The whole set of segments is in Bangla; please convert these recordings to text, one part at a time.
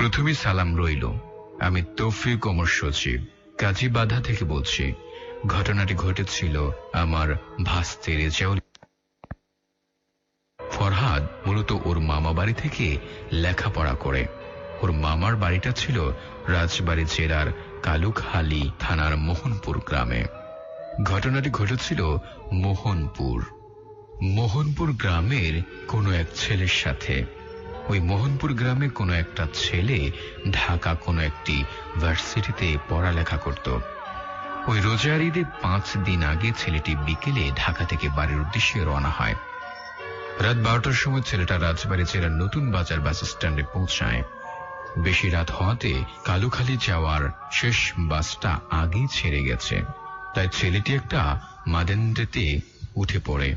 প্রথমে সালাম রইল। আমি তৌফিক ওমর সচিব কাজী বাধা থেকে বলছি, ঘটনাটি ঘটেছিল আমার ভাস্তে রেজাউল ফরহাদ মূলত ওর মামা বাড়ি থেকে লেখাপড়া করে। ওর মামার বাড়িটা ছিল রাজবাড়ী জেলার কালুকহালি থানার মোহনপুর গ্রামে। ঘটনাটি ঘটেছিল মোহনপুর। মোহনপুর গ্রামের কোনো এক ছেলের সাথে। ওই মোহনপুর গ্রামে কোনো একটা ছেলে ঢাকা কোনো একটি ভার্সিটিতে পড়ালেখা করত। ওই রোজার ঈদে পাঁচ দিন আগে ছেলেটি বিকেলে ঢাকা থেকে বাড়ির উদ্দেশ্যে রওনা হয়। রাত বারোটার সময় ছেলেটা রাজবাড়ী জেলার নতুন বাজার বাস স্ট্যান্ডে পৌঁছায়। বেশি রাত হওয়াতে কালুখালি যাওয়ার শেষ বাসটা আগেই ছেড়ে গেছে। তাই ছেলেটি একটা মাদেন্দ্রেতে উঠে পড়ে।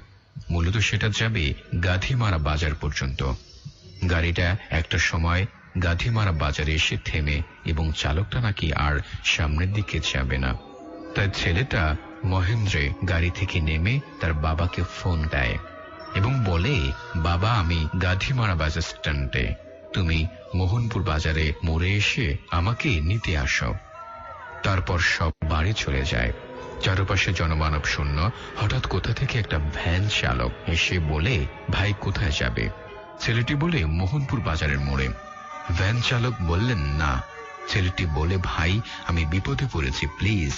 মূলত সেটা যাবে গাধিমারা বাজার পর্যন্ত। গাড়িটা একটা সময় গাধিমারা বাজারে এসে থেমে এবং চালকটা নাকি আর সামনের দিকে যাবে না। তাই ছেলেটা মহেন্দ্রে গাড়ি থেকে নেমে তার বাবাকে ফোন দেয় এবং বলে, বাবা, আমি গাধিমারা বাজার স্ট্যান্ডে। তুমি মোহনপুর বাজারে মোড়ে এসে আমাকে নিতে আসো। তারপর সব বাড়ি চলে যায়। চারপাশে জনমানব শূন্য হঠাৎ কোথা থেকে একটা ভ্যান চালক এসে বলে, ভাই, কোথায় যাবে? ছেলেটি বলে, মোহনপুর বাজারের মোড়ে। ভ্যান চালক বললেন, না, ছেলেটি বলে, ভাই, আমি বিপদে পড়েছি, প্লিজ।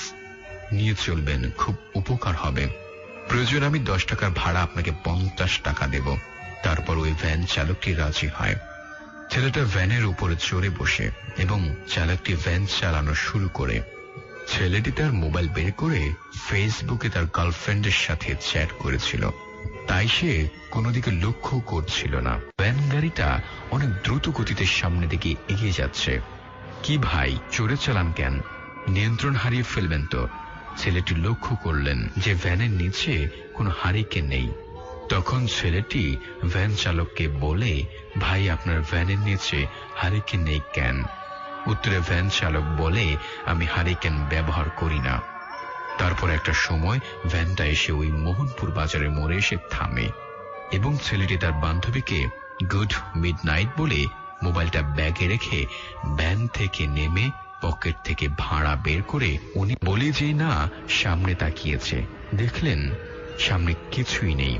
নিয়ে চলবেন, খুব উপকার হবে। প্রয়োজন, আমি দশ টাকার ভাড়া আপনাকে পঞ্চাশ টাকা দেব। তারপর ওই ভ্যান চালকটি রাজি হয়। ছেলেটা ভ্যানের উপরে চড়ে বসে এবং চালকটি ভ্যান চালানো শুরু করে। ছেলেটি তার মোবাইল বের করে, ফেসবুকে তার গার্লফ্রেন্ডের সাথে চ্যাট করেছিল। তাই সে কোনো দিকে লক্ষ্য করছিল না। ভ্যান গাড়িটা অনেক দ্রুত গতিতে সামনে দিকে এগিয়ে যাচ্ছে। কি ভাই, চড়ে চালান কেন? নিয়ন্ত্রণ হারিয়ে ফেলবেন তো। ছেলেটি লক্ষ্য করলেন যে ভ্যানের নিচে কোনো হারিকে নেই। তখন ছেলেটি ভ্যান চালককে বলে, ভাই, আপনার ভ্যানের নিচে হারিকেন নেই কেন? উত্তরে ভ্যান চালক বলে, আমি হারিকেন ব্যবহার করি না। তারপর একটা সময় ভ্যানটা এসে ওই মোহনপুর বাজারের মোড়ে এসে থামে এবং ছেলেটি তার বান্ধবীকে গুড মিড নাইট বলে মোবাইলটা ব্যাগে রেখে ভ্যান থেকে নেমে পকেট থেকে ভাড়া বের করে উনি বলে যে, না, সামনে তাকিয়েছে। দেখলেন, সামনে কিছুই নেই।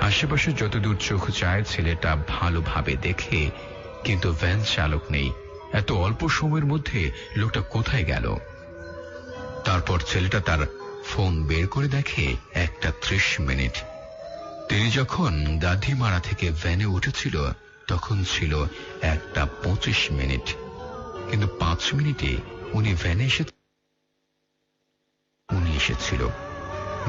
আশেপাশে যতদূর চোখ যায়, ছেলেটা ভালোভাবে দেখে, কিন্তু ভ্যান চালক নেই। এত অল্প সময়ের মধ্যে লোকটা কোথায় গেল? তারপর ছেলেটা তার ফোন বের করে দেখে একটা ত্রিশ মিনিট। তিনি যখন গাধিমারা থেকে ভ্যানে উঠেছিল, তখন ছিল একটা পঁচিশ মিনিট। কিন্তু পাঁচ মিনিটে উনি ভ্যানে এসে উনি এসেছিল।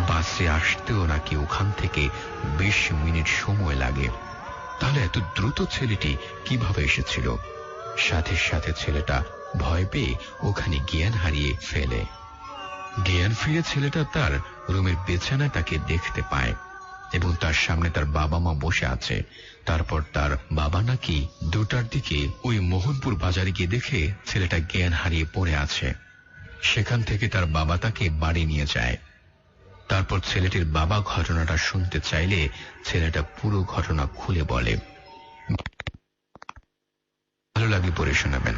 বাসে আসতেও নাকি ওখান থেকে বিশ মিনিট সময় লাগে। তাহলে এত দ্রুত ছেলেটি কীভাবে এসেছিল? সাথে সাথে ছেলেটা ভয় পেয়ে ওখানে জ্ঞান হারিয়ে ফেলে। জ্ঞান ফিরে ছেলেটা তার রুমের বিছানায় তাকে দেখতে পায় এবং তার সামনে তার বাবা মা বসে আছে। তারপর তার বাবা নাকি দুটার দিকে ওই মোহনপুর বাজারে গিয়ে দেখে ছেলেটা জ্ঞান হারিয়ে পড়ে আছে। সেখান থেকে তার বাবা তাকে বাড়ি নিয়ে যায়। তারপর ছেলেটির বাবা ঘটনাটা শুনতে চাইলে ছেলেটা পুরো ঘটনা খুলে বলে। ভালো লাগলে পড়ে শোনাবেন।